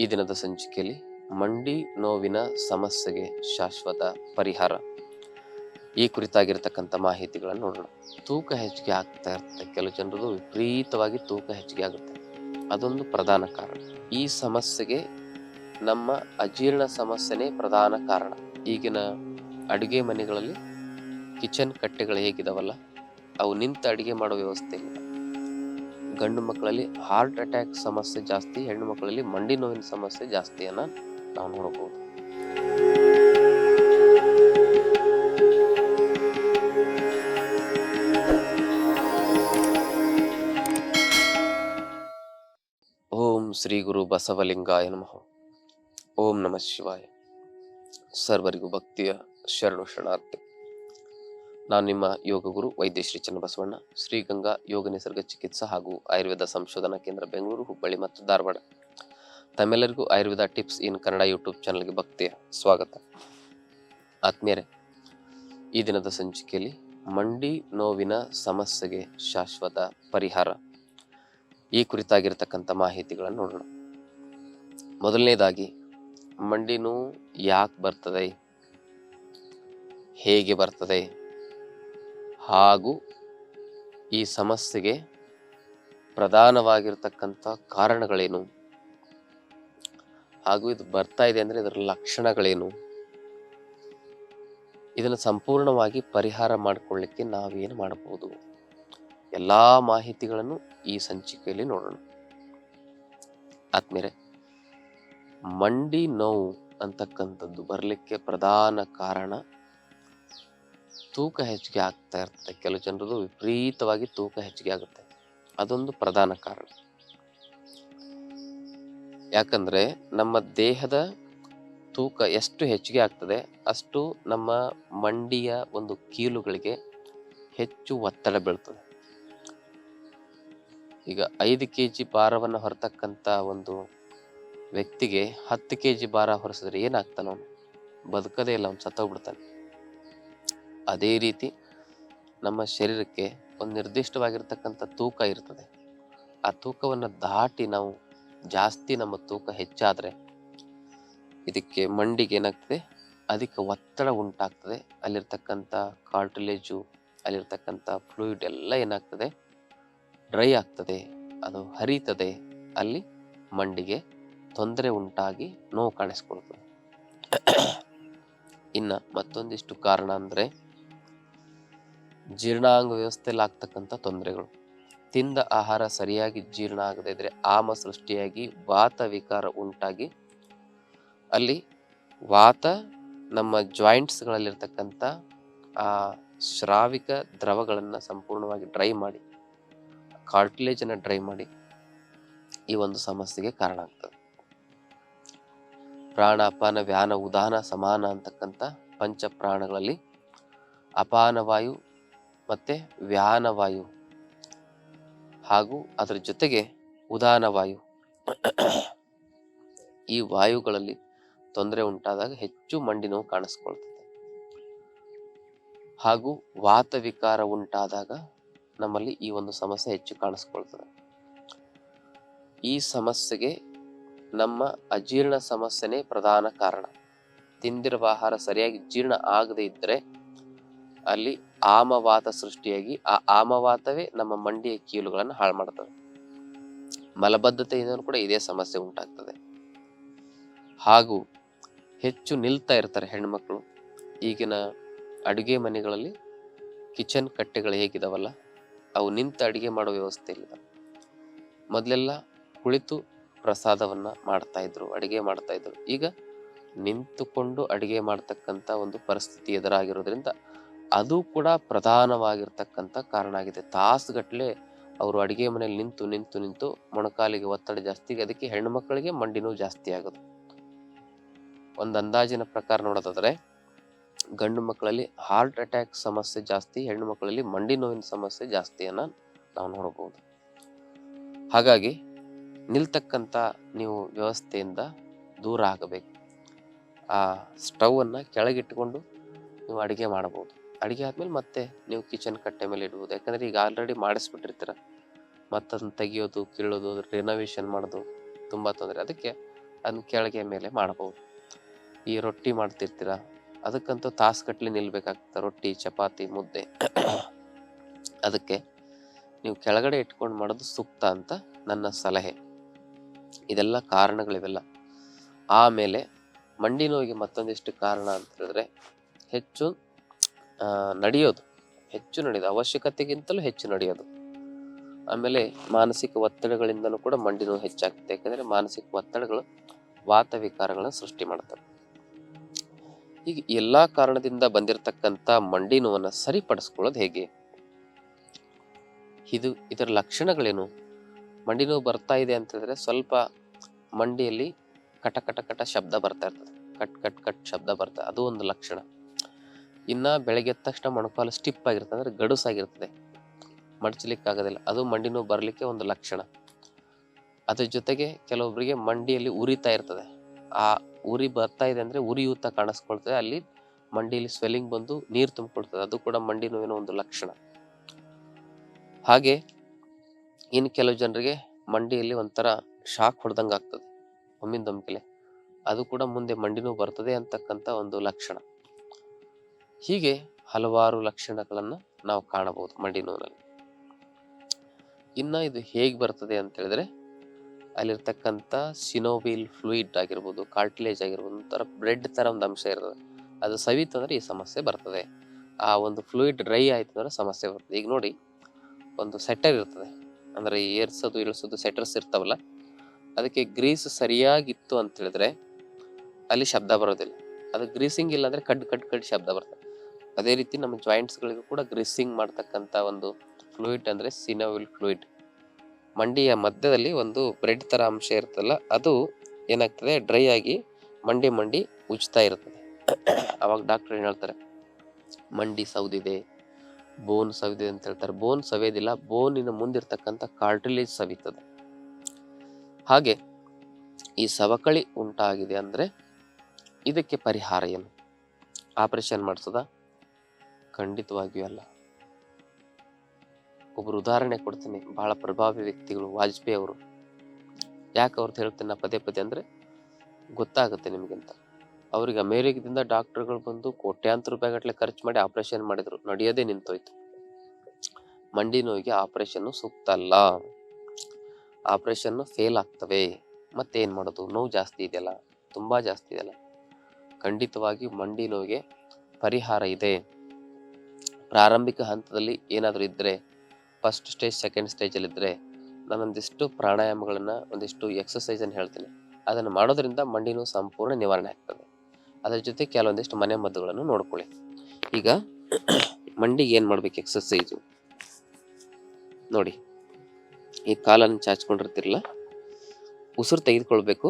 ಈ ದಿನದ ಸಂಚಿಕೆಯಲ್ಲಿ ಮಂಡಿ ನೋವಿನ ಸಮಸ್ಯೆಗೆ ಶಾಶ್ವತ ಪರಿಹಾರ. ಈ ಕುರಿತಾಗಿರ್ತಕ್ಕಂಥ ಮಾಹಿತಿಗಳನ್ನು ನೋಡೋಣ. ತೂಕ ಹೆಚ್ಚಿಗೆ ಆಗ್ತಾ ಇರುತ್ತೆ. ಕೆಲವು ಜನರದು ವಿಪರೀತವಾಗಿ ತೂಕ ಹೆಚ್ಚಿಗೆ ಆಗುತ್ತೆ. ಅದೊಂದು ಪ್ರಧಾನ ಕಾರಣ. ಈ ಸಮಸ್ಯೆಗೆ ನಮ್ಮ ಅಜೀರ್ಣ ಸಮಸ್ಯೆನೇ ಪ್ರಧಾನ ಕಾರಣ. ಈಗಿನ ಅಡುಗೆ ಮನೆಗಳಲ್ಲಿ ಕಿಚನ್ ಕಟ್ಟೆಗಳು ಹೇಗಿದಾವಲ್ಲ? ಅವು ನಿಂತು ಅಡುಗೆ ಮಾಡೋ ವ್ಯವಸ್ಥೆ ಇಲ್ಲ. ಗಂಡು ಮಕ್ಕಳಲ್ಲಿ ಹಾರ್ಟ್ ಅಟ್ಯಾಕ್ ಸಮಸ್ಯೆ ಜಾಸ್ತಿ, ಹೆಣ್ಣು ಮಕ್ಕಳಲ್ಲಿ ಮಂಡಿ ನೋವಿನ ಸಮಸ್ಯೆ ಜಾಸ್ತಿಯನ್ನ ನಾವು ನೋಡಬಹುದು ಓಂ ಶ್ರೀ ಗುರು ಬಸವಲಿಂಗಾಯ ನಮಃ. ಓಂ ನಮಃ ಶಿವಾಯ. ಸರ್ವರಿಗೂ ಭಕ್ತಿಯ ಶರಣು ಶರಣಾರ್ಥಿ. ನಾನು ನಿಮ್ಮ ಯೋಗ ಗುರು ವೈದ್ಯ ಶ್ರೀ ಚನ್ನಬಸವಣ್ಣ ಶ್ರೀಗಂಗಾ ಯೋಗ ನಿಸರ್ಗ ಚಿಕಿತ್ಸಾ ಹಾಗೂ ಆಯುರ್ವೇದ ಸಂಶೋಧನಾ ಕೇಂದ್ರ ಬೆಂಗಳೂರು, ಹುಬ್ಬಳ್ಳಿ ಮತ್ತು ಧಾರವಾಡ. ತಮ್ಮೆಲ್ಲರಿಗೂ Ayurveda tips in Kannada YouTube ಚಾನಲ್ಗೆ ಭಕ್ತಿಯ ಸ್ವಾಗತ. ಆತ್ಮೀಯರೇ, ಈ ದಿನದ ಸಂಚಿಕೆಯಲ್ಲಿ ಮಂಡಿ ನೋವಿನ ಸಮಸ್ಯೆಗೆ ಶಾಶ್ವತ ಪರಿಹಾರ. ಈ ಕುರಿತಾಗಿರ್ತಕ್ಕಂಥ ಮಾಹಿತಿಗಳನ್ನು ನೋಡೋಣ. ಮೊದಲನೇದಾಗಿ, ಮಂಡಿ ನೋವು ಯಾಕೆ ಬರ್ತದೆ? ಹೇಗೆ ಬರ್ತದೆ? ಹಾಗೂ ಈ ಸಮಸ್ಯೆಗೆ ಪ್ರಧಾನವಾಗಿರ್ತಕ್ಕಂಥ ಕಾರಣಗಳೇನು? ಹಾಗೂ ಇದು ಬರ್ತಾ ಇದೆ ಅಂದರೆ ಇದರ ಲಕ್ಷಣಗಳೇನು? ಇದನ್ನು ಸಂಪೂರ್ಣವಾಗಿ ಪರಿಹಾರ ಮಾಡಿಕೊಳ್ಳಿಕ್ಕೆ ನಾವೇನು ಮಾಡಬಹುದು? ಎಲ್ಲ ಮಾಹಿತಿಗಳನ್ನು ಈ ಸಂಚಿಕೆಯಲ್ಲಿ ನೋಡೋಣ. ಆದ್ಮೇಲೆ ಮಂಡಿ ನೋವು ಅಂತಕ್ಕಂಥದ್ದು ಬರಲಿಕ್ಕೆ ಪ್ರಧಾನ ಕಾರಣ ತೂಕ ಹೆಚ್ಚಿಗೆ ಆಗ್ತಾ ಇರ್ತದೆ ಕೆಲವು ಜನರದು ವಿಪರೀತವಾಗಿ ತೂಕ ಹೆಚ್ಚಿಗೆ ಆಗುತ್ತೆ. ಅದೊಂದು ಪ್ರಧಾನ ಕಾರಣ. ಯಾಕಂದರೆ ನಮ್ಮ ದೇಹದ ತೂಕ ಎಷ್ಟು ಹೆಚ್ಚಿಗೆ ಆಗ್ತದೆ, ಅಷ್ಟು ನಮ್ಮ ಮಂಡಿಯ ಒಂದು ಕೀಲುಗಳಿಗೆ ಹೆಚ್ಚು ಒತ್ತಡ ಬೀಳ್ತದೆ. ಈಗ ಐದು ಕೆ ಜಿ ಭಾರವನ್ನು ಹೊರತಕ್ಕಂಥ ಒಂದು ವ್ಯಕ್ತಿಗೆ ಹತ್ತು ಕೆ ಜಿ ಭಾರ ಹೊರಿಸಿದ್ರೆ ಏನಾಗ್ತಾನೆ ಅವನು ಬದುಕದೇ ಇಲ್ಲ, ಅವ್ನು ಸತ್ತೋಗ್ಬಿಡ್ತಾನೆ. ಅದೇ ರೀತಿ ನಮ್ಮ ಶರೀರಕ್ಕೆ ಒಂದು ನಿರ್ದಿಷ್ಟವಾಗಿರ್ತಕ್ಕಂಥ ತೂಕ ಇರ್ತದೆ. ಆ ತೂಕವನ್ನು ದಾಟಿ ನಾವು ಜಾಸ್ತಿ ನಮ್ಮ ತೂಕ ಹೆಚ್ಚಾದರೆ ಇದಕ್ಕೆ ಮಂಡಿಗೆ ಏನಾಗ್ತದೆ? ಅಧಿಕ ಒತ್ತಡ ಉಂಟಾಗ್ತದೆ. ಅಲ್ಲಿರ್ತಕ್ಕಂಥ ಕಾರ್ಟಿಲೇಜು ಅಲ್ಲಿರ್ತಕ್ಕಂಥ ಫ್ಲೂಯಿಡ್ ಎಲ್ಲ ಏನಾಗ್ತದೆ? ಡ್ರೈ ಆಗ್ತದೆ. ಅದು ಹರಿತದೆ. ಅಲ್ಲಿ ಮಂಡಿಗೆ ತೊಂದರೆ ಉಂಟಾಗಿ ನೋವು ಕಾಣಿಸ್ಕೊಳ್ತದೆ. ಇನ್ನು ಮತ್ತೊಂದಿಷ್ಟು ಕಾರಣ ಅಂದ್ರೆ ಜೀರ್ಣಾಂಗ ವ್ಯವಸ್ಥೆಯಲ್ಲಿ ಆಗ್ತಕ್ಕಂಥ ತೊಂದರೆಗಳು. ತಿಂದ ಆಹಾರ ಸರಿಯಾಗಿ ಜೀರ್ಣ ಆಗದೇ ಇದ್ದರೆ ಆಮ ಸೃಷ್ಟಿಯಾಗಿ ವಾತ ವಿಕಾರ ಉಂಟಾಗಿ ಅಲ್ಲಿ ವಾತ ನಮ್ಮ ಜಾಯಿಂಟ್ಸ್ಗಳಲ್ಲಿರ್ತಕ್ಕಂಥ ಆ, ಶ್ರಾವಿಕ ದ್ರವಗಳನ್ನು ಸಂಪೂರ್ಣವಾಗಿ ಡ್ರೈ ಮಾಡಿ ಕಾರ್ಟಿಲೇಜನ್ನು ಡ್ರೈ ಮಾಡಿ ಈ ಒಂದು ಸಮಸ್ಯೆಗೆ ಕಾರಣ ಆಗ್ತದೆ. ಪ್ರಾಣ ಅಪಾನ ವ್ಯಾನ ಉದಾನ ಸಮಾನ ಅಂತಕ್ಕಂಥ ಪಂಚ ಪ್ರಾಣಗಳಲ್ಲಿ ಅಪಾನ ವಾಯು ಮತ್ತೆ ವ್ಯಾನ ವಾಯು ಹಾಗೂ ಅದರ ಜೊತೆಗೆ ಉದಾನ ವಾಯು ಈ ವಾಯುಗಳಲ್ಲಿ ತೊಂದರೆ ಉಂಟಾದಾಗ ಹೆಚ್ಚು ಮಂಡಿ ನೋವು ಕಾಣಿಸ್ಕೊಳ್ತದೆ. ಹಾಗೂ ವಾತ ವಿಕಾರ ಉಂಟಾದಾಗ ನಮ್ಮಲ್ಲಿ ಈ ಒಂದು ಸಮಸ್ಯೆ ಹೆಚ್ಚು ಕಾಣಿಸ್ಕೊಳ್ತದೆ. ಈ ಸಮಸ್ಯೆಗೆ ನಮ್ಮ ಅಜೀರ್ಣ ಸಮಸ್ಯೆನೇ ಪ್ರಧಾನ ಕಾರಣ. ತಿಂದಿರುವ ಆಹಾರ ಸರಿಯಾಗಿ ಜೀರ್ಣ ಆಗದೇ ಇದ್ದರೆ ಅಲ್ಲಿ ಆಮವಾತ ಸೃಷ್ಟಿಯಾಗಿ ಆ ಆಮವಾತವೇ ನಮ್ಮ ಮಂಡಿಯ ಕೀಲುಗಳನ್ನು ಹಾಳು ಮಾಡ್ತದೆ ಮಲಬದ್ಧತೆಯಿಂದ ಕೂಡ ಇದೇ ಸಮಸ್ಯೆ ಉಂಟಾಗ್ತದೆ. ಹಾಗೂ ಹೆಚ್ಚು ನಿಲ್ತಾ ಇರ್ತಾರೆ ಹೆಣ್ಮಕ್ಳು. ಈಗಿನ ಅಡುಗೆ ಮನೆಗಳಲ್ಲಿ ಕಿಚನ್ ಕಟ್ಟೆಗಳು ಹೇಗಿದಾವಲ್ಲ, ಅವು ನಿಂತು ಅಡುಗೆ ಮಾಡೋ ವ್ಯವಸ್ಥೆ ಇಲ್ಲ. ಮೊದಲೆಲ್ಲ ಕುಳಿತು ಪ್ರಸಾದವನ್ನ ಮಾಡ್ತಾ ಇದ್ರು, ಅಡುಗೆ ಮಾಡ್ತಾ ಇದ್ರು. ಈಗ ನಿಂತುಕೊಂಡು ಅಡುಗೆ ಮಾಡ್ತಕ್ಕಂಥ ಒಂದು ಪರಿಸ್ಥಿತಿ ಎದುರಾಗಿರೋದ್ರಿಂದ ಅದು ಕೂಡ ಪ್ರಧಾನವಾಗಿರ್ತಕ್ಕಂಥ ಕಾರಣ ಆಗಿದೆ. ತಾಸುಗಟ್ಟಲೆ ಅವರು ಅಡುಗೆ ಮನೆಯಲ್ಲಿ ನಿಂತು ನಿಂತು ನಿಂತು ಮೊಣಕಾಲಿಗೆ ಒತ್ತಡ ಜಾಸ್ತಿ, ಅದಕ್ಕೆ ಹೆಣ್ಣು ಮಕ್ಕಳಿಗೆ ಮಂಡಿ ನೋವು ಜಾಸ್ತಿ ಆಗೋದು. ಒಂದು ಅಂದಾಜಿನ ಪ್ರಕಾರ ನೋಡೋದಾದ್ರೆ, ಗಂಡು ಮಕ್ಕಳಲ್ಲಿ ಹಾರ್ಟ್ ಅಟ್ಯಾಕ್ ಸಮಸ್ಯೆ ಜಾಸ್ತಿ, ಹೆಣ್ಣು ಮಕ್ಕಳಲ್ಲಿ ಮಂಡಿ ನೋವಿನ ಸಮಸ್ಯೆ ಜಾಸ್ತಿಯನ್ನು ನಾವು ನೋಡಬಹುದು ಹಾಗಾಗಿ ನಿಲ್ತಕ್ಕಂಥ ನೀವು ವ್ಯವಸ್ಥೆಯಿಂದ ದೂರ ಆಗಬೇಕು. ಆ ಸ್ಟವನ್ನು ಕೆಳಗಿಟ್ಟುಕೊಂಡು ನೀವು ಅಡುಗೆ ಮಾಡಬಹುದು ಅಡುಗೆ ಆದಮೇಲೆ ಮತ್ತೆ ನೀವು ಕಿಚನ್ ಕಟ್ಟೆ ಮೇಲೆ ಇಡ್ಬೋದು. ಯಾಕಂದರೆ ಈಗ ಆಲ್ರೆಡಿ ಮಾಡಿಸ್ಬಿಟ್ಟಿರ್ತೀರ. ಮತ್ತದನ್ನ ತೆಗಿಯೋದು, ಕೀಳೋದು ರಿನೋವೇಷನ್ ಮಾಡೋದು ತುಂಬ ತೊಂದರೆ. ಅದಕ್ಕೆ ಅದನ್ನ ಕೆಳಗೆ ಮೇಲೆ ಮಾಡ್ಬೋದು ಈ ರೊಟ್ಟಿ ಮಾಡ್ತಿರ್ತೀರ, ಅದಕ್ಕಂತೂ ತಾಸುಗಟ್ಲೆ ನಿಲ್ಬೇಕಾಗ್ತದೆ. ರೊಟ್ಟಿ, ಚಪಾತಿ, ಮುದ್ದೆ. ಅದಕ್ಕೆ ನೀವು ಕೆಳಗಡೆ ಇಟ್ಕೊಂಡು ಮಾಡೋದು ಸೂಕ್ತ ಅಂತ ನನ್ನ ಸಲಹೆ. ಇದೆಲ್ಲ ಕಾರಣಗಳಿವೆಲ್ಲ. ಆಮೇಲೆ ಮಂಡಿ ನೋವಿಗೆ ಮತ್ತೊಂದಿಷ್ಟು ಕಾರಣ ಅಂತ ಹೇಳಿದ್ರೆ ಹೆಚ್ಚು ನಡೆಯೋದು. ಹೆಚ್ಚು ನಡೆಯೋದು. ಅವಶ್ಯಕತೆಗಿಂತಲೂ ಹೆಚ್ಚು ನಡೆಯೋದು. ಆಮೇಲೆ ಮಾನಸಿಕ ಒತ್ತಡಗಳಿಂದಲೂ ಕೂಡ ಮಂಡಿ ನೋವು ಹೆಚ್ಚಾಗುತ್ತೆ ಯಾಕಂದರೆ ಮಾನಸಿಕ ಒತ್ತಡಗಳು ವಾತ ವಿಕಾರಗಳನ್ನು ಸೃಷ್ಟಿ ಮಾಡ್ತವೆ. ಈಗ ಎಲ್ಲ ಕಾರಣದಿಂದ ಬಂದಿರತಕ್ಕಂಥ ಮಂಡಿ ನೋವನ್ನು ಸರಿಪಡಿಸ್ಕೊಳ್ಳೋದು ಹೇಗೆ? ಇದು ಇದರ ಲಕ್ಷಣಗಳೇನು? ಮಂಡಿ ನೋವು ಬರ್ತಾ ಇದೆ ಅಂತಂದರೆ ಸ್ವಲ್ಪ ಮಂಡಿಯಲ್ಲಿ ಕಟ ಕಟ ಕಟ ಶಬ್ದ ಬರ್ತಾ ಇರ್ತದೆ. ಕಟ್ ಕಟ್ ಕಟ್ ಶಬ್ದ ಬರ್ತಾ, ಅದು ಒಂದು ಲಕ್ಷಣ. ಇನ್ನ ಬೆಳಗ್ಗೆ ತಕ್ಷಣ ಮೊಣಕಾಲು ಸ್ಟಿಪ್ ಆಗಿರ್ತದೆ ಅಂದ್ರೆ ಗಡುಸಾಗಿರ್ತದೆ. ಮಡಚಲಿಕ್ಕೆ ಆಗೋದಿಲ್ಲ ಅದು ಮಂಡಿ ನೋವು ಬರಲಿಕ್ಕೆ ಒಂದು ಲಕ್ಷಣ. ಅದ್ರ ಜೊತೆಗೆ ಕೆಲವೊಬ್ಬರಿಗೆ ಮಂಡಿಯಲ್ಲಿ ಉರಿತಾ ಇರ್ತದೆ. ಆ ಉರಿ ಬರ್ತಾ ಇದೆ ಅಂದ್ರೆ ಉರಿಯೂತ ಕಾಣಿಸ್ಕೊಳ್ತದೆ. ಅಲ್ಲಿ ಮಂಡಿಯಲ್ಲಿ ಸ್ವೆಲ್ಲಿಂಗ್ ಬಂದು ನೀರು ತುಂಬಿಕೊಳ್ತದೆ. ಅದು ಕೂಡ ಮಂಡಿ ನೋವಿನ ಒಂದು ಲಕ್ಷಣ. ಹಾಗೆ ಇನ್ನು ಕೆಲವು ಜನರಿಗೆ ಮಂಡಿಯಲ್ಲಿ ಒಂಥರ ಶಾಕ್ ಹೊಡೆದಂಗೆ ಆಗ್ತದೆ ಒಮ್ಮಿಂದೊಮ್ಮೆಲೆ ಅದು ಕೂಡ ಮುಂದೆ ಮಂಡಿ ನೋವು ಬರ್ತದೆ ಅಂತಕ್ಕಂಥ ಒಂದು ಲಕ್ಷಣ. ಹೀಗೆ ಹಲವಾರು ಲಕ್ಷಣಗಳನ್ನು ನಾವು ಕಾಣಬಹುದು ಮಂಡಿ ನೋವಿನಲ್ಲಿ. ಇನ್ನು ಇದು ಹೇಗೆ ಬರ್ತದೆ ಅಂತ ಹೇಳಿದ್ರೆ, ಅಲ್ಲಿರ್ತಕ್ಕಂಥ ಸಿನೋವಿಲ್ ಫ್ಲೂಯಿಡ್ ಆಗಿರ್ಬೋದು ಕಾರ್ಟಿಲೇಜ್ ಆಗಿರ್ಬೋದು, ಒಂಥರ ಬ್ರೆಡ್ ಥರ ಒಂದು ಅಂಶ ಇರ್ತದೆ. ಅದು ಸವಿತಂದ್ರೆ ಈ ಸಮಸ್ಯೆ ಬರ್ತದೆ. ಆ ಒಂದು ಫ್ಲೂಯಿಡ್ ಡ್ರೈ ಆಯ್ತು ಅಂದ್ರೆ ಸಮಸ್ಯೆ ಬರ್ತದೆ. ಈಗ ನೋಡಿ, ಒಂದು ಸೆಟರ್ ಇರ್ತದೆ. ಅಂದರೆ ಏರ್ಸೋದು, ಇಳಿಸೋದು ಸೆಟರ್ಸ್ ಇರ್ತಾವಲ್ಲ, ಅದಕ್ಕೆ ಗ್ರೀಸ್ ಸರಿಯಾಗಿತ್ತು ಅಂತ ಹೇಳಿದ್ರೆ ಅಲ್ಲಿ ಶಬ್ದ ಬರೋದಿಲ್ಲ. ಅದು ಗ್ರೀಸಿಂಗ್ ಇಲ್ಲ ಅಂದರೆ ಕಡ್ ಕಡ್ ಕಡ್ ಶಬ್ದ ಬರ್ತದೆ. ಅದೇ ರೀತಿ ನಮ್ಮ ಜಾಯಿಂಟ್ಸ್ಗಳಿಗೂ ಕೂಡ ಗ್ರೀಸಿಂಗ್ ಮಾಡ್ತಕ್ಕಂಥ ಒಂದು ಫ್ಲೂಯಿಡ್ ಅಂದ್ರೆ ಸಿನೋವಿಲ್ ಫ್ಲೂಯಿಡ್ ಮಂಡಿಯ ಮಧ್ಯದಲ್ಲಿ ಒಂದು ಬ್ರೆಡ್ ತರ ಅಂಶ ಇರ್ತಲ್ಲ ಅದು ಏನಾಗ್ತದೆ? ಡ್ರೈ ಆಗಿ ಮಂಡಿ ಮಂಡಿ ಉಜ್ತಾ ಇರ್ತದೆ ಅವಾಗ ಡಾಕ್ಟರ್ ಏನು ಹೇಳ್ತಾರೆ? ಮಂಡಿ ಸೌದಿದೆ ಬೋನ್ ಸವಿದೆ ಅಂತ ಹೇಳ್ತಾರೆ. ಬೋನ್ ಸವಿಯೋದಿಲ್ಲ ಬೋನಿನ ಮುಂದಿರ್ತಕ್ಕಂಥ ಕಾರ್ಟಿಲೇಜ್ ಸವಿತದೆ ಹಾಗೆ ಈ ಸವಕಳಿ ಉಂಟಾಗಿದೆ ಅಂದ್ರೆ ಇದಕ್ಕೆ ಪರಿಹಾರ ಏನು? ಆಪರೇಷನ್ ಮಾಡಿಸೋದ? ಖಂಡಿತವಾಗಿಯೂ ಅಲ್ಲ. ಒಬ್ರು ಉದಾಹರಣೆ ಕೊಡ್ತೀನಿ. ಬಹಳ ಪ್ರಭಾವಿ ವ್ಯಕ್ತಿಗಳು ವಾಜಪೇಯಿ ಅವರು. ಯಾಕೆ ಅವ್ರದ್ದು ಹೇಳ್ತೇನೆ ಪದೇ ಪದೇ ಅಂದರೆ ಗೊತ್ತಾಗುತ್ತೆ ನಿಮಗಿಂತ. ಅವ್ರಿಗೆ ಅಮೇರಿಕದಿಂದ ಡಾಕ್ಟರ್ಗಳು ಬಂದು ಕೋಟ್ಯಾಂತರ ರೂಪಾಯಿ ಗಟ್ಟಲೆ ಖರ್ಚು ಮಾಡಿ ಆಪರೇಷನ್ ಮಾಡಿದ್ರು. ನಡೆಯೋದೇ ನಿಂತೋಯ್ತು. ಮಂಡಿ ನೋವಿಗೆ ಆಪರೇಷನ್ ಸೂಕ್ತ ಅಲ್ಲ. ಆಪರೇಷನ್ ಫೇಲ್ ಆಗ್ತವೆ. ಮತ್ತೇನು ಮಾಡೋದು? ನೋವು ಜಾಸ್ತಿ ಇದೆಯಲ್ಲ? ತುಂಬ ಜಾಸ್ತಿ ಇದೆಯಲ್ಲ? ಖಂಡಿತವಾಗಿ ಮಂಡಿ ನೋವಿಗೆ ಪರಿಹಾರ ಇದೆ. ಪ್ರಾರಂಭಿಕ ಹಂತದಲ್ಲಿ ಏನಾದರೂ ಇದ್ದರೆ ಫಸ್ಟ್ ಸ್ಟೇಜ್ ಸೆಕೆಂಡ್ ಸ್ಟೇಜಲ್ಲಿದ್ದರೆ ನಾನೊಂದಿಷ್ಟು ಪ್ರಾಣಾಯಾಮಗಳನ್ನು, ಒಂದಿಷ್ಟು ಎಕ್ಸಸೈಸನ್ನು ಹೇಳ್ತೀನಿ. ಅದನ್ನು ಮಾಡೋದರಿಂದ ಮಂಡಿನೂ ಸಂಪೂರ್ಣ ನಿವಾರಣೆ ಆಗ್ತದೆ. ಅದರ ಜೊತೆ ಕೆಲವೊಂದಿಷ್ಟು ಮನೆ ಮದ್ದುಗಳನ್ನು ನೋಡ್ಕೊಳ್ಳಿ. ಈಗ ಮಂಡಿಗೆ ಏನು ಮಾಡ್ಬೇಕು ಎಕ್ಸಸೈಸು ನೋಡಿ, ಈ ಕಾಲನ್ನು ಚಾಚ್ಕೊಂಡಿರ್ತಿರಲ್ಲ, ಉಸಿರು ತೆಗೆದುಕೊಳ್ಬೇಕು.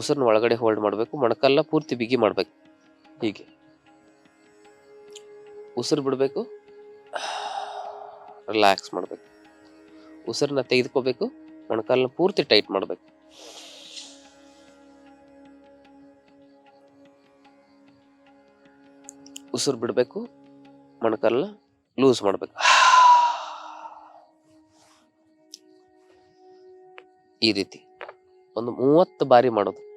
ಉಸಿರನ್ನ ಒಳಗಡೆ ಹೋಲ್ಡ್ ಮಾಡಬೇಕು, ಮೊಣಕಲ್ಲ ಪೂರ್ತಿ ಬಿಗಿ ಮಾಡಬೇಕು. ಹೀಗೆ. ಉಸಿರು ಬಿಡಬೇಕು. ರಿಲ್ಯಾಕ್ಸ್ ಮಾಡಬೇಕು. ಉಸಿರನ್ನ ತೆಗೆದುಕೋಬೇಕು. ಮೊಣಕಾಲನ್ನ ಪೂರ್ತಿ ಟೈಟ್ ಮಾಡಬೇಕು. ಉಸಿರು ಬಿಡಬೇಕು. ಮೊಣಕಾಲನ್ನ ಲೂಸ್ ಮಾಡಬೇಕು. ಈ ರೀತಿ. ಒಂದು ಮೂವತ್ತು ಬಾರಿ ಮಾಡೋದು.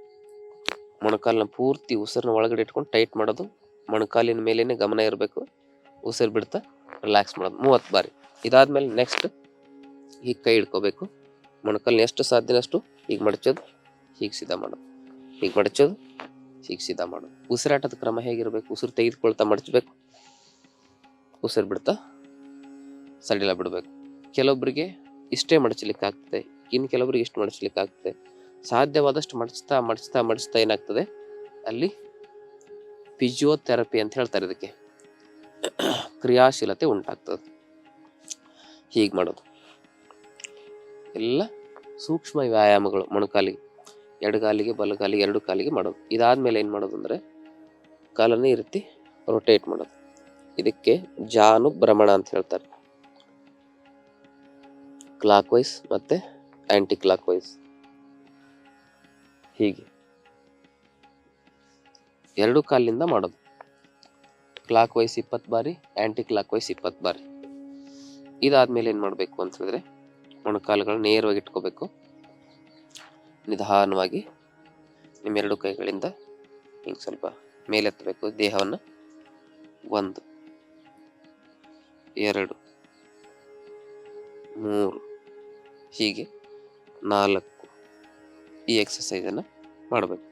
ಮೊಣಕಾಲನ್ನ ಪೂರ್ತಿ ಉಸಿರನ್ನ ಒಳಗಡೆ ಇಟ್ಕೊಂಡು ಟೈಟ್ ಮಾಡೋದು. ಮೊಣಕಾಲಿನ ಮೇಲೇನೆ ಗಮನ ಇರಬೇಕು. ಉಸಿರು ಬಿಡ್ತಾ ರಿಲ್ಯಾಕ್ಸ್ ಮಾಡೋದು. ಮೂವತ್ತು ಬಾರಿ. ಇದಾದ್ಮೇಲೆ ನೆಕ್ಸ್ಟ್ ಹೀಗೆ ಕೈ ಹಿಡ್ಕೋಬೇಕು. ಮೊಣಕಲ್ನ ಎಷ್ಟು ಸಾಧ್ಯನಷ್ಟು ಹೀಗೆ ಮಡಚೋದು, ಹೀಗೆ ಸೀದಾ ಮಾಡೋದು. ಹೀಗೆ ಮಡಚೋದು, ಹೀಗೆ ಸಿದ್ಧ ಮಾಡೋದು. ಉಸಿರಾಟದ ಕ್ರಮ ಹೇಗಿರಬೇಕು? ಉಸಿರು ತೆಗೆದುಕೊಳ್ತಾ ಮಡಚಬೇಕು. ಉಸಿರು ಬಿಡ್ತಾ ಸಡಿಲ ಬಿಡಬೇಕು. ಕೆಲವೊಬ್ಬರಿಗೆ ಇಷ್ಟೇ ಮಡಚಲಿಕ್ಕೆ ಆಗ್ತದೆ ಇನ್ನು ಕೆಲವೊಬ್ಬರಿಗೆ ಇಷ್ಟು ಮಡಚಲಿಕ್ಕೆ ಆಗ್ತದೆ ಸಾಧ್ಯವಾದಷ್ಟು ಮಡಚ್ತಾ ಮಡಚ್ತಾ ಮಡಚ್ತಾ ಏನಾಗ್ತದೆ? ಅಲ್ಲಿ ಫಿಜಿಯೋಥೆರಪಿ ಅಂತ ಹೇಳ್ತಾರೆ ಇದಕ್ಕೆ. ಕ್ರಿಯಾಶೀಲತೆ ಉಂಟಾಗ್ತದೆ. ಹೀಗೆ ಮಾಡೋದು. ಎಲ್ಲ ಸೂಕ್ಷ್ಮ ವ್ಯಾಯಾಮಗಳು, ಮೊಣಕಾಲಿಗೆ, ಎಡಗಾಲಿಗೆ, ಬಲಗಾಲಿಗೆ, ಎರಡು ಕಾಲಿಗೆ ಮಾಡೋದು. ಇದಾದ್ಮೇಲೆ ಏನು ಮಾಡೋದು ಅಂದರೆ, ಕಾಲನ್ನು ಈ ರೀತಿ ರೊಟೇಟ್ ಮಾಡೋದು. ಇದಕ್ಕೆ ಜಾನು ಭ್ರಮಣ ಅಂತ ಹೇಳ್ತಾರೆ. ಕ್ಲಾಕ್ ವೈಸ್ ಮತ್ತು ಆ್ಯಂಟಿ ಕ್ಲಾಕ್ ವೈಸ್ ಹೀಗೆ. ಎರಡು ಕಾಲಿನಿಂದ ಮಾಡೋದು. ಕ್ಲಾಕ್ ವೈಸ್ ಇಪ್ಪತ್ತು ಬಾರಿ ಆ್ಯಂಟಿ ಕ್ಲಾಕ್ ವೈಸ್ ಇಪ್ಪತ್ತು ಬಾರಿ. ಇದಾದಮೇಲೆ ಏನು ಮಾಡಬೇಕು ಅಂತ ಹೇಳಿದ್ರೆ ಮೊಣಕಾಲುಗಳನ್ನ ನೇರವಾಗಿ ಇಟ್ಕೋಬೇಕು. ನಿಧಾನವಾಗಿ ನಿಮ್ಮೆರಡು ಕೈಗಳಿಂದ ಹಿಂಗೆ ಸ್ವಲ್ಪ ಮೇಲೆತ್ತಬೇಕು ದೇಹವನ್ನು ಒಂದು, ಎರಡು, ಮೂರು, ಹೀಗೆ ನಾಲ್ಕು ಈ ಎಕ್ಸಸೈಜನ್ನು ಮಾಡಬೇಕು.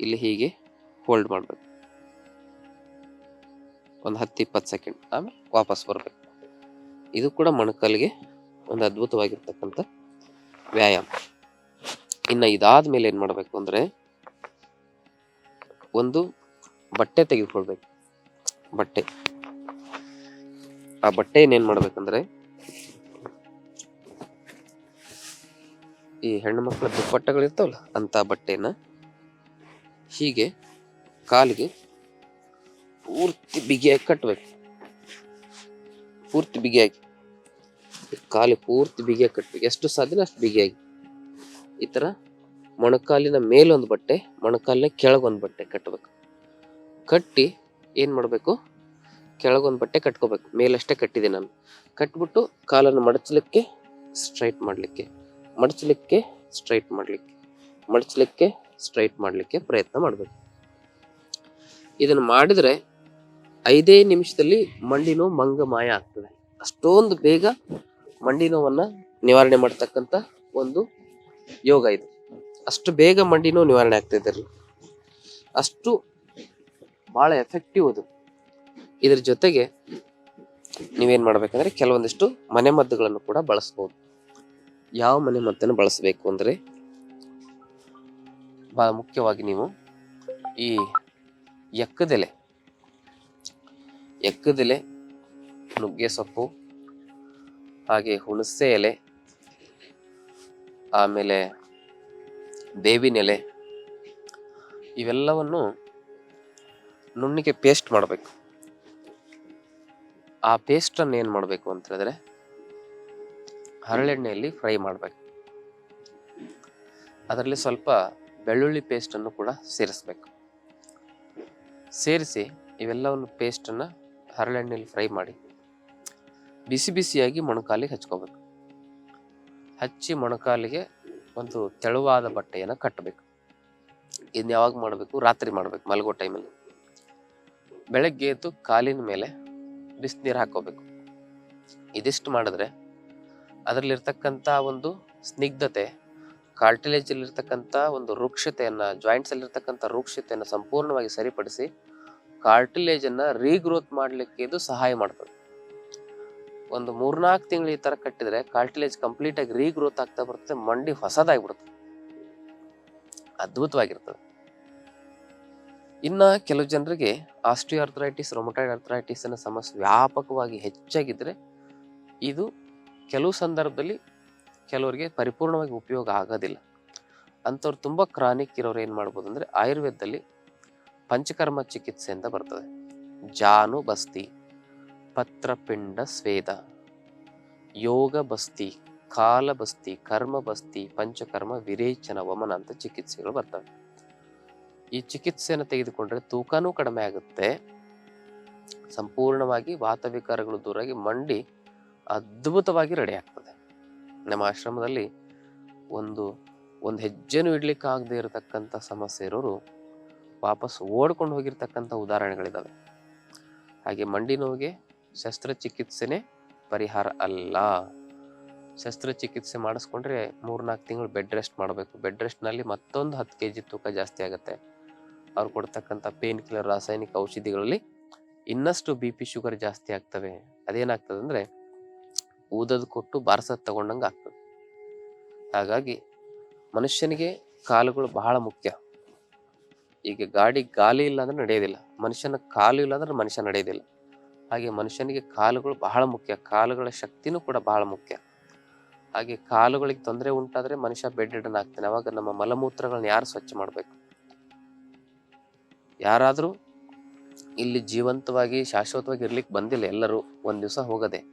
ಇಲ್ಲಿ ಹೀಗೆ ಹೋಲ್ಡ್ ಮಾಡಬೇಕು. ಒಂದು ಹತ್ತು ಇಪ್ಪತ್ತು ಸೆಕೆಂಡ್ ಆಮೇಲೆ ವಾಪಸ್ ಬರಬೇಕು. ಇದು ಕೂಡ ಮೊಣಕಾಲಿಗೆ ಒಂದು ಅದ್ಭುತವಾಗಿರ್ತಕ್ಕಂಥ ವ್ಯಾಯಾಮ. ಇನ್ನು ಇದಾದ ಮೇಲೆ ಏನು ಮಾಡಬೇಕು ಅಂದರೆ ಒಂದು ಬಟ್ಟೆ ತೆಗೆದುಕೊಳ್ಬೇಕು. ಬಟ್ಟೆ. ಆ ಬಟ್ಟೆ ಏನೇನು ಮಾಡ್ಬೇಕಂದ್ರೆ ಈ ಹೆಣ್ಣು ಮಕ್ಕಳ ದುಪ್ಪಟ್ಟಗಳಿರ್ತಾವಲ್ಲ ಅಂತ ಬಟ್ಟೆನ ಹೀಗೆ ಕಾಲಿಗೆ ಪೂರ್ತಿ ಬಿಗಿಯಾಗಿ ಕಟ್ಟಬೇಕು ಪೂರ್ತಿ ಬಿಗಿಯಾಗಿ. ಕಾಲು ಪೂರ್ತಿ ಬಿಗಿಯಾಗಿ ಕಟ್ಟಬೇಕು ಎಷ್ಟು ಸಾಧ್ಯ ಅಷ್ಟು ಬಿಗಿಯಾಗಿ. ಈ ಥರ ಮೊಣಕಾಲಿನ ಮೇಲೊಂದು ಬಟ್ಟೆ, ಮೊಣಕಾಲಿನ ಕೆಳಗೊಂದು ಬಟ್ಟೆ ಕಟ್ಟಬೇಕು ಕಟ್ಟಿ ಏನು ಮಾಡಬೇಕು? ಕೆಳಗೊಂದು ಬಟ್ಟೆ ಕಟ್ಕೋಬೇಕು. ಮೇಲಷ್ಟೇ ಕಟ್ಟಿದೆ ನಾನು. ಕಟ್ಬಿಟ್ಟು ಕಾಲನ್ನು ಮಡಚಲಿಕ್ಕೆ ಸ್ಟ್ರೈಟ್ ಮಾಡಲಿಕ್ಕೆ, ಮಡಚಲಿಕ್ಕೆ ಸ್ಟ್ರೈಟ್ ಮಾಡಲಿಕ್ಕೆ, ಮಡಚಲಿಕ್ಕೆ ಸ್ಟ್ರೈಟ್ ಮಾಡಲಿಕ್ಕೆ ಪ್ರಯತ್ನ ಮಾಡಬೇಕು. ಇದನ್ನು ಮಾಡಿದರೆ ಐದೇ ನಿಮಿಷದಲ್ಲಿ ಮಂಡಿ ನೋವು ಮಂಗ ಮಾಯ ಆಗ್ತದೆ. ಅಷ್ಟೊಂದು ಬೇಗ ಮಂಡಿ ನೋವನ್ನ ನಿವಾರಣೆ ಮಾಡ್ತಕ್ಕಂಥ ಒಂದು ಯೋಗ ಇದು. ಅಷ್ಟು ಬೇಗ ಮಂಡಿ ನೋವು ನಿವಾರಣೆ ಆಗ್ತಾ ಅಷ್ಟು ಬಹಳ ಎಫೆಕ್ಟಿವ್ ಅದು. ಇದ್ರ ಜೊತೆಗೆ ನೀವೇನ್ ಮಾಡ್ಬೇಕಂದ್ರೆ ಕೆಲವೊಂದಿಷ್ಟು ಮನೆ ಮದ್ದುಗಳನ್ನು ಕೂಡ ಬಳಸ್ಬೋದು. ಯಾವ ಮನೆ ಮದ್ದನ್ನು ಬಳಸಬೇಕು ಅಂದ್ರೆ ಬಹಳ ಮುಖ್ಯವಾಗಿ ನೀವು ಈ ಎಕ್ಕದೆಲೆ ಎಕ್ಕದೆಲೆ ನುಗ್ಗೆ ಸೊಪ್ಪು, ಹಾಗೆ ಹುಣಸೆ ಎಲೆ, ಆಮೇಲೆ ಬೇವಿನ ಎಲೆ ಇವೆಲ್ಲವನ್ನು ನುಣ್ಣಿಗೆ ಪೇಸ್ಟ್ ಮಾಡಬೇಕು. ಆ ಪೇಸ್ಟನ್ನು ಏನು ಮಾಡಬೇಕು ಅಂತ ಹೇಳಿದ್ರೆ, ಹರಳೆಣ್ಣೆಯಲ್ಲಿ ಫ್ರೈ ಮಾಡಬೇಕು. ಅದರಲ್ಲಿ ಸ್ವಲ್ಪ ಬೆಳ್ಳುಳ್ಳಿ ಪೇಸ್ಟನ್ನು ಕೂಡ ಸೇರಿಸ್ಬೇಕು. ಸೇರಿಸಿ ಇವೆಲ್ಲವನ್ನು ಪೇಸ್ಟನ್ನು ಹರಳೆಣ್ಣೆಯಲ್ಲಿ ಫ್ರೈ ಮಾಡಿ ಬಿಸಿ ಬಿಸಿಯಾಗಿ ಮೊಣಕಾಲಿಗೆ ಹಚ್ಕೋಬೇಕು. ಹಚ್ಚಿ ಮೊಣಕಾಲಿಗೆ ಒಂದು ತೆಳುವಾದ ಬಟ್ಟೆಯನ್ನು ಕಟ್ಟಬೇಕು ಇದನ್ನ ಯಾವಾಗ ಮಾಡಬೇಕು? ರಾತ್ರಿ ಮಾಡಬೇಕು, ಮಲಗೋ ಟೈಮಲ್ಲಿ. ಬೆಳಗ್ಗೆ ಎದ್ದು ಕಾಲಿನ ಮೇಲೆ ಬಿಸಿನೀರು ಹಾಕೋಬೇಕು ಇದಿಷ್ಟು ಮಾಡಿದ್ರೆ ಅದರಲ್ಲಿರ್ತಕ್ಕಂಥ ಒಂದು ಸ್ನಿಗ್ಧತೆ ಕಾರ್ಟಿಲೇಜಲ್ಲಿರ್ತಕ್ಕಂಥ ಒಂದು ವೃಕ್ಷತೆಯನ್ನು ಜಾಯಿಂಟ್ಸಲ್ಲಿರ್ತಕ್ಕಂಥ ರೂಕ್ಷತೆಯನ್ನು ವೃಕ್ಷತೆಯನ್ನು ಸಂಪೂರ್ಣವಾಗಿ ಸರಿಪಡಿಸಿ ಕಾರ್ಟಿಲೇಜ್ ಅನ್ನ ರೀಗ್ರೋತ್ ಮಾಡಲಿಕ್ಕೆ ಇದು ಸಹಾಯ ಮಾಡ್ತದೆ. ಒಂದು ಮೂರ್ನಾಲ್ಕು ತಿಂಗಳು ಈ ತರ ಕಟ್ಟಿದ್ರೆ ಕಾರ್ಟಿಲೇಜ್ ಕಂಪ್ಲೀಟ್ ಆಗಿ ರೀಗ್ರೋತ್ ಆಗ್ತಾ ಬರುತ್ತೆ ಮಂಡಿ ಹೊಸದಾಗ್ಬಿಡುತ್ತೆ. ಅದ್ಭುತವಾಗಿರ್ತದೆ. ಇನ್ನ ಕೆಲವು ಜನರಿಗೆ ಆಸ್ಟ್ರಿಯೋ ಅರ್ಥರೈಟಿಸ್ ರೊಮಟೈಡ್ ಅರ್ಥರೈಟಿಸ್ ಅನ್ನೋ ಸಮಸ್ಯೆ ವ್ಯಾಪಕವಾಗಿ ಹೆಚ್ಚಾಗಿದ್ರೆ ಇದು ಕೆಲವು ಸಂದರ್ಭದಲ್ಲಿ ಕೆಲವರಿಗೆ ಪರಿಪೂರ್ಣವಾಗಿ ಉಪಯೋಗ ಆಗೋದಿಲ್ಲ. ಅಂಥವ್ರು ತುಂಬ ಕ್ರಾನಿಕ್ ಇರೋರು ಏನು ಮಾಡ್ಬೋದು ಅಂದರೆ ಆಯುರ್ವೇದದಲ್ಲಿ ಪಂಚಕರ್ಮ ಚಿಕಿತ್ಸೆ ಅಂತ ಬರ್ತದೆ. ಜಾನು ಬಸ್ತಿ ಪತ್ರಪಿಂಡ ಸ್ವೇದ, ಯೋಗ ಬಸ್ತಿ, ಕಾಲ ಬಸ್ತಿ, ಕರ್ಮ ಬಸ್ತಿ, ಪಂಚಕರ್ಮ ವಿರೇಚನ ವಮನ ಅಂತ ಚಿಕಿತ್ಸೆಗಳು ಬರ್ತವೆ. ಈ ಚಿಕಿತ್ಸೆಯನ್ನು ತೆಗೆದುಕೊಂಡ್ರೆ ತೂಕನೂ ಕಡಿಮೆ ಆಗುತ್ತೆ. ಸಂಪೂರ್ಣವಾಗಿ ವಾತವಿಕಾರಗಳು ದೂರಾಗಿ ಮಂಡಿ ಅದ್ಭುತವಾಗಿ ರೆಡಿ ಆಗ್ತದೆ. ನಮ್ಮ ಆಶ್ರಮದಲ್ಲಿ ಒಂದು ಒಂದು ಹೆಜ್ಜೆನೂ ಇಡ್ಲಿಕ್ಕೆ ಆಗದೆ ಇರತಕ್ಕಂಥ ಸಮಸ್ಯೆ ಇರೋರು ವಾಪಸ್ ಓಡ್ಕೊಂಡು ಹೋಗಿರ್ತಕ್ಕಂಥ ಉದಾಹರಣೆಗಳಿದ್ದಾವೆ ಹಾಗೆ ಮಂಡಿ ನೋವಿಗೆ ಶಸ್ತ್ರಚಿಕಿತ್ಸೆನೇ ಪರಿಹಾರ ಅಲ್ಲ. ಶಸ್ತ್ರಚಿಕಿತ್ಸೆ ಮಾಡಿಸ್ಕೊಂಡ್ರೆ ಮೂರ್ನಾಲ್ಕು ತಿಂಗಳು ಬೆಡ್ ರೆಸ್ಟ್ ಮಾಡಬೇಕು. ಬೆಡ್ ರೆಸ್ಟ್ನಲ್ಲಿ ಮತ್ತೊಂದು ಹತ್ತು ಕೆ ಜಿ ತೂಕ ಜಾಸ್ತಿ ಆಗುತ್ತೆ. ಅವ್ರು ಕೊಡ್ತಕ್ಕಂಥ ಪೇನ್ ಕಿಲ್ಲರ್ ರಾಸಾಯನಿಕ ಔಷಧಿಗಳಲ್ಲಿ ಇನ್ನಷ್ಟು ಬಿ ಪಿ ಶುಗರ್ ಜಾಸ್ತಿ ಆಗ್ತವೆ. ಅದೇನಾಗ್ತದೆ ಅಂದರೆ ಊದೋದು ಕೊಟ್ಟು ಬಾರ್ಸೋದು ತಗೊಂಡಂಗೆ ಆಗ್ತದೆ. ಹಾಗಾಗಿ ಮನುಷ್ಯನಿಗೆ ಕಾಲುಗಳು ಬಹಳ ಮುಖ್ಯ. ಈಗ ಗಾಡಿ ಗಾಲಿ ಇಲ್ಲ ಅಂದ್ರೆ ನಡೆಯೋದಿಲ್ಲ. ಮನುಷ್ಯನ ಕಾಲು ಇಲ್ಲ ಅಂದ್ರೆ ಮನುಷ್ಯ ನಡೆಯೋದಿಲ್ಲ. ಹಾಗೆ ಮನುಷ್ಯನಿಗೆ ಕಾಲುಗಳು ಬಹಳ ಮುಖ್ಯ. ಕಾಲುಗಳ ಶಕ್ತಿನೂ ಕೂಡ ಬಹಳ ಮುಖ್ಯ. ಹಾಗೆ ಕಾಲುಗಳಿಗೆ ತೊಂದರೆ ಉಂಟಾದ್ರೆ ಮನುಷ್ಯ ಬೆಡ್ ರಿಡನ್ ಆಗ್ತಾನೆ. ಅವಾಗ ನಮ್ಮ ಮಲಮೂತ್ರಗಳನ್ನ ಯಾರು ಸ್ವಚ್ಛ ಮಾಡಬೇಕು? ಯಾರಾದರೂ ಇಲ್ಲಿ ಜೀವಂತವಾಗಿ, ಶಾಶ್ವತವಾಗಿ ಇರ್ಲಿಕ್ಕೆ ಬಂದಿಲ್ಲ ಎಲ್ಲರೂ. ಒಂದು ದಿವಸ ಹೋಗದೆ.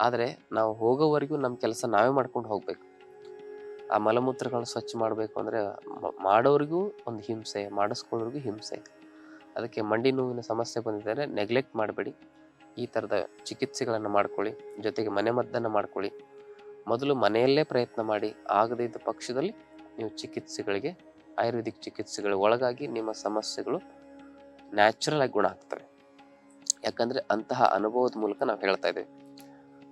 ಆದರೆ ನಾವು ಹೋಗೋವರೆಗೂ ನಮ್ಮ ಕೆಲಸ ನಾವೇ ಮಾಡ್ಕೊಂಡು ಹೋಗ್ಬೇಕು. ಆ ಮಲಮೂತ್ರಗಳನ್ನ ಸ್ವಚ್ಛ ಮಾಡಬೇಕು ಅಂದರೆ ಮಾಡೋರಿಗೂ ಒಂದು ಹಿಂಸೆ, ಮಾಡಿಸ್ಕೊಳ್ಳೋರಿಗೂ ಹಿಂಸೆ. ಅದಕ್ಕೆ ಮಂಡಿ ನೋವಿನ ಸಮಸ್ಯೆ ಬಂದಿದ್ದರೆ ನೆಗ್ಲೆಕ್ಟ್ ಮಾಡಬೇಡಿ. ಈ ಥರದ ಚಿಕಿತ್ಸೆಗಳನ್ನು ಮಾಡ್ಕೊಳ್ಳಿ. ಜೊತೆಗೆ ಮನೆ ಮದ್ದನ್ನು ಮಾಡ್ಕೊಳ್ಳಿ. ಮೊದಲು ಮನೆಯಲ್ಲೇ ಪ್ರಯತ್ನ ಮಾಡಿ. ಆಗದೇ ಇದ್ದ ಪಕ್ಷದಲ್ಲಿ ನೀವು ಚಿಕಿತ್ಸೆಗಳಿಗೆ, ಆಯುರ್ವೇದಿಕ್ ಚಿಕಿತ್ಸೆಗಳಿಗೆ ಒಳಗಾಗಿ ನಿಮ್ಮ ಸಮಸ್ಯೆಗಳು ನ್ಯಾಚುರಲ್ ಆಗಿ ಗುಣ ಆಗ್ತವೆ. ಯಾಕಂದ್ರೆ ಅಂತಹ ಅನುಭವದ ಮೂಲಕ ನಾವು ಹೇಳ್ತಾ ಇದ್ದೇವೆ.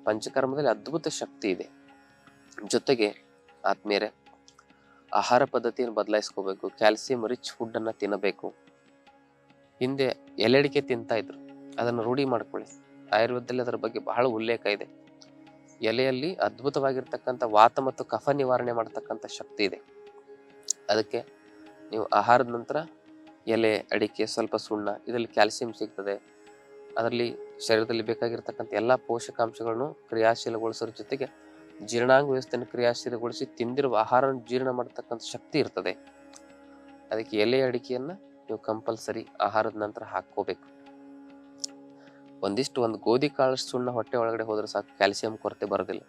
ಪಂಚಕರ್ಮದಲ್ಲಿ ಅದ್ಭುತ ಶಕ್ತಿ ಇದೆ. ಜೊತೆಗೆ ಆದ್ಮೇಲೆ ಆಹಾರ ಪದ್ಧತಿಯನ್ನು ಬದಲಾಯಿಸ್ಕೋಬೇಕು, ಕ್ಯಾಲ್ಸಿಯಂ ರಿಚ್ ಫುಡ್ಡನ್ನು ತಿನ್ನಬೇಕು. ಹಿಂದೆ ಎಲೆಡಿಕೆ ತಿಂತಾ ಇದ್ರು, ಅದನ್ನು ರೂಢಿ ಮಾಡ್ಕೊಳ್ಳಿ. ಆಯುರ್ವೇದದಲ್ಲಿ ಅದರ ಬಗ್ಗೆ ಬಹಳ ಉಲ್ಲೇಖ ಇದೆ. ಎಲೆಯಲ್ಲಿ ಅದ್ಭುತವಾಗಿರ್ತಕ್ಕಂಥ ವಾತ ಮತ್ತು ಕಫ ನಿವಾರಣೆ ಮಾಡತಕ್ಕಂಥ ಶಕ್ತಿ ಇದೆ. ಅದಕ್ಕೆ ನೀವು ಆಹಾರದ ನಂತರ ಎಲೆ, ಅಡಿಕೆ, ಸ್ವಲ್ಪ ಸುಣ್ಣ, ಇದರಲ್ಲಿ ಕ್ಯಾಲ್ಸಿಯಂ ಸಿಗ್ತದೆ. ಅದರಲ್ಲಿ ಶರೀರದಲ್ಲಿ ಬೇಕಾಗಿರ್ತಕ್ಕಂಥ ಎಲ್ಲ ಪೋಷಕಾಂಶಗಳನ್ನು ಕ್ರಿಯಾಶೀಲಗೊಳಿಸೋದ್ರ ಜೊತೆಗೆ ಜೀರ್ಣಾಂಗ ವ್ಯವಸ್ಥೆಯನ್ನು ಕ್ರಿಯಾಶೀಲಗೊಳಿಸಿ ತಿಂದಿರುವ ಆಹಾರವನ್ನು ಜೀರ್ಣ ಮಾಡತಕ್ಕಂಥ ಶಕ್ತಿ ಇರ್ತದೆ. ಅದಕ್ಕೆ ಎಲೆ ಅಡಿಕೆಯನ್ನು ನೀವು ಕಂಪಲ್ಸರಿ ಆಹಾರದ ನಂತರ ಹಾಕೋಬೇಕು ಒಂದಿಷ್ಟು ಒಂದು ಗೋಧಿ ಕಾಳು ಸುಣ್ಣ ಹೊಟ್ಟೆ ಒಳಗಡೆ ಹೋದರೆ ಸಾಕು ಕ್ಯಾಲ್ಸಿಯಂ ಕೊರತೆ ಬರೋದಿಲ್ಲ.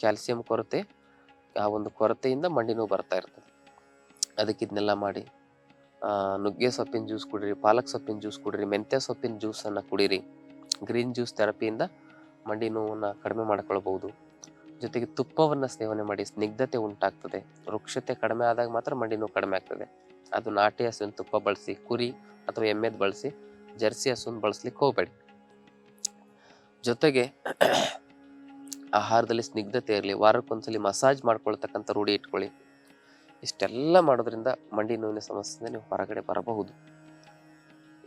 ಕ್ಯಾಲ್ಸಿಯಂ ಕೊರತೆ, ಆ ಒಂದು ಕೊರತೆಯಿಂದ ಮಂಡಿ ನೋವು ಬರ್ತಾ ಇರ್ತದೆ. ಅದಕ್ಕೆ ಇದನ್ನೆಲ್ಲ ಮಾಡಿ ನುಗ್ಗೆ ಸೊಪ್ಪಿನ ಜ್ಯೂಸ್ ಕುಡಿರಿ, ಪಾಲಕ್ ಸೊಪ್ಪಿನ ಜ್ಯೂಸ್ ಕುಡಿರಿ, ಮೆಂತ್ಯ ಸೊಪ್ಪಿನ ಜ್ಯೂಸನ್ನು ಕುಡಿರಿ ಗ್ರೀನ್ ಜ್ಯೂಸ್ ಥೆರಪಿಯಿಂದ ಮಂಡಿ ನೋವನ್ನು ಕಡಿಮೆ ಮಾಡ್ಕೊಳ್ಬಹುದು. ಜೊತೆಗೆ ತುಪ್ಪವನ್ನು ಸೇವನೆ ಮಾಡಿ ಸ್ನಿಗ್ಧತೆ ಉಂಟಾಗ್ತದೆ. ವೃಕ್ಷತೆ ಕಡಿಮೆ ಆದಾಗ ಮಾತ್ರ ಮಂಡಿ ನೋವು ಕಡಿಮೆ ಆಗ್ತದೆ. ಅದು ನಾಟಿ ಹಸುವಿನ ತುಪ್ಪ ಬಳಸಿ, ಕುರಿ ಅಥವಾ ಎಮ್ಮೆದು ಬಳಸಿ, ಜರ್ಸಿ ಹಸುವಿನ ಬಳಸ್ಲಿಕ್ಕೆ ಹೋಗಬೇಡಿ. ಜೊತೆಗೆ ಆಹಾರದಲ್ಲಿ ಸ್ನಿಗ್ಧತೆ ಇರಲಿ, ವಾರಕ್ಕೊಂದ್ಸಲಿ ಮಸಾಜ್ ಮಾಡ್ಕೊಳ್ತಕ್ಕಂಥ ರೂಢಿ ಇಟ್ಕೊಳ್ಳಿ. ಇಷ್ಟೆಲ್ಲ ಮಾಡೋದ್ರಿಂದ ಮಂಡಿ ನೋವಿನ ಸಮಸ್ಯೆಯಿಂದ ನೀವು ಹೊರಗಡೆ ಬರಬಹುದು.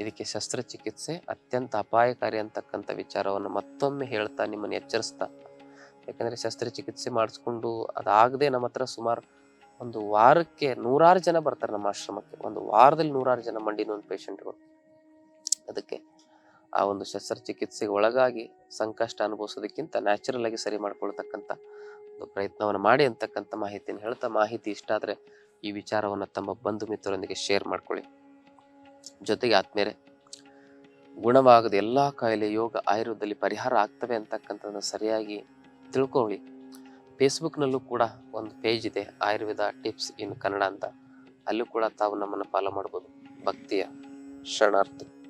ಇದಕ್ಕೆ ಶಸ್ತ್ರಚಿಕಿತ್ಸೆ ಅತ್ಯಂತ ಅಪಾಯಕಾರಿ ಅಂತಕ್ಕಂಥ ವಿಚಾರವನ್ನು ಮತ್ತೊಮ್ಮೆ ಹೇಳ್ತಾ ನಿಮ್ಮನ್ನು ಎಚ್ಚರಿಸ್ತಾ ಯಾಕಂದ್ರೆ ಶಸ್ತ್ರಚಿಕಿತ್ಸೆ ಮಾಡಿಸ್ಕೊಂಡು ಅದಾಗದೆ ನಮ್ಮ ಹತ್ರ ಸುಮಾರು ಒಂದು ವಾರಕ್ಕೆ ನೂರಾರು ಜನ ಬರ್ತಾರೆ ನಮ್ಮ ಆಶ್ರಮಕ್ಕೆ. ಒಂದು ವಾರದಲ್ಲಿ ನೂರಾರು ಜನ ಮಂಡಿನ ಒಂದು ಪೇಷಂಟ್ಗಳು ಅದಕ್ಕೆ ಆ ಒಂದು ಶಸ್ತ್ರಚಿಕಿತ್ಸೆಗೆ ಒಳಗಾಗಿ ಸಂಕಷ್ಟ ಅನುಭವಿಸೋದಕ್ಕಿಂತ ನ್ಯಾಚುರಲ್ ಆಗಿ ಸರಿ ಮಾಡ್ಕೊಳ್ತಕ್ಕಂಥ ಒಂದು ಪ್ರಯತ್ನವನ್ನು ಮಾಡಿ ಅಂತಕ್ಕಂಥ ಮಾಹಿತಿಯನ್ನು ಹೇಳ್ತಾ, ಮಾಹಿತಿ ಇಷ್ಟ ಆದರೆ ಈ ವಿಚಾರವನ್ನು ತಮ್ಮ ಬಂಧು ಮಿತ್ರರೊಂದಿಗೆ ಶೇರ್ ಮಾಡ್ಕೊಳ್ಳಿ. ಜೊತೆಗೆ ಆದ್ಮೇಲೆ ಗುಣವಾಗದ ಎಲ್ಲ ಕಾಯಿಲೆ ಯೋಗ ಆಯುರ್ವೇದದಲ್ಲಿ ಪರಿಹಾರ ಆಗ್ತವೆ ಅಂತಕ್ಕಂಥದ್ದನ್ನು ಸರಿಯಾಗಿ ತಿಳ್ಕೊಳ್ಳಿ. ಫೇಸ್ಬುಕ್ನಲ್ಲೂ ಕೂಡ ಒಂದು ಪೇಜ್ ಇದೆ, ಆಯುರ್ವೇದ ಟಿಪ್ಸ್ ಇನ್ ಕನ್ನಡ ಅಂತ. ಅಲ್ಲೂ ಕೂಡ ತಾವು ನಮ್ಮನ್ನು ಫಾಲೋ ಮಾಡ್ಬೋದು. ಭಕ್ತಿಯ ಶರಣಾರ್ಥಿ.